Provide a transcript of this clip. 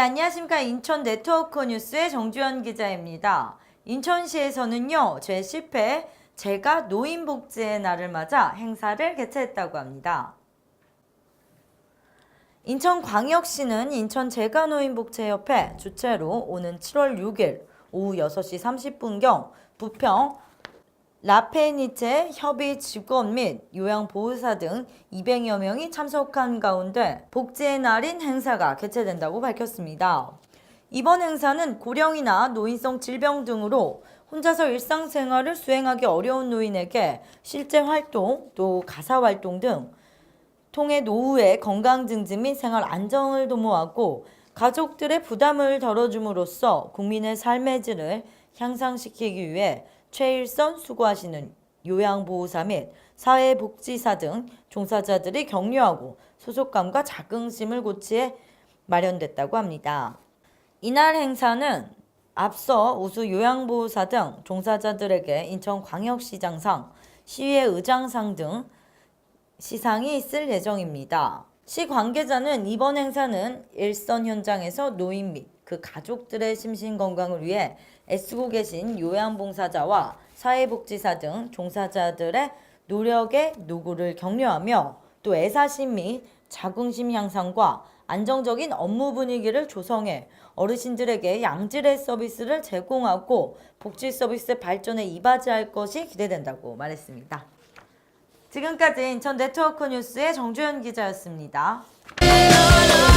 네, 안녕하십니까. 인천 네트워크 뉴스의 정주현 기자입니다. 인천시에서는요, 제10회 제가 노인복지의 날을 맞아 행사를 개최했다고 합니다. 인천광역시는 인천 제가 노인복지협회 주최로 오는 7월 6일 오후 6시 30분경 부평 라페니체 협의 직원 및 요양보호사 등 200여 명이 참석한 가운데 복지의 날인 행사가 개최된다고 밝혔습니다. 이번 행사는 고령이나 노인성 질병 등으로 혼자서 일상생활을 수행하기 어려운 노인에게 실제 활동, 또 가사 활동 등 통해 노후의 건강 증진 및 생활 안정을 도모하고 가족들의 부담을 덜어줌으로써 국민의 삶의 질을 향상시키기 위해 최일선 수고하시는 요양보호사 및 사회복지사 등 종사자들이 격려하고 소속감과 자긍심을 고치에 마련됐다고 합니다. 이날 행사는 앞서 우수 요양보호사 등 종사자들에게 인천광역시장상, 시의회 의장상 등 시상이 있을 예정입니다. 시 관계자는 이번 행사는 일선 현장에서 노인 및 그 가족들의 심신 건강을 위해 애쓰고 계신 요양봉사자와 사회복지사 등 종사자들의 노력의 노고를 격려하며 또 애사심 및 자긍심 향상과 안정적인 업무 분위기를 조성해 어르신들에게 양질의 서비스를 제공하고 복지 서비스 발전에 이바지할 것이 기대된다고 말했습니다. 지금까지 인천 네트워크 뉴스의 정주현 기자였습니다. 널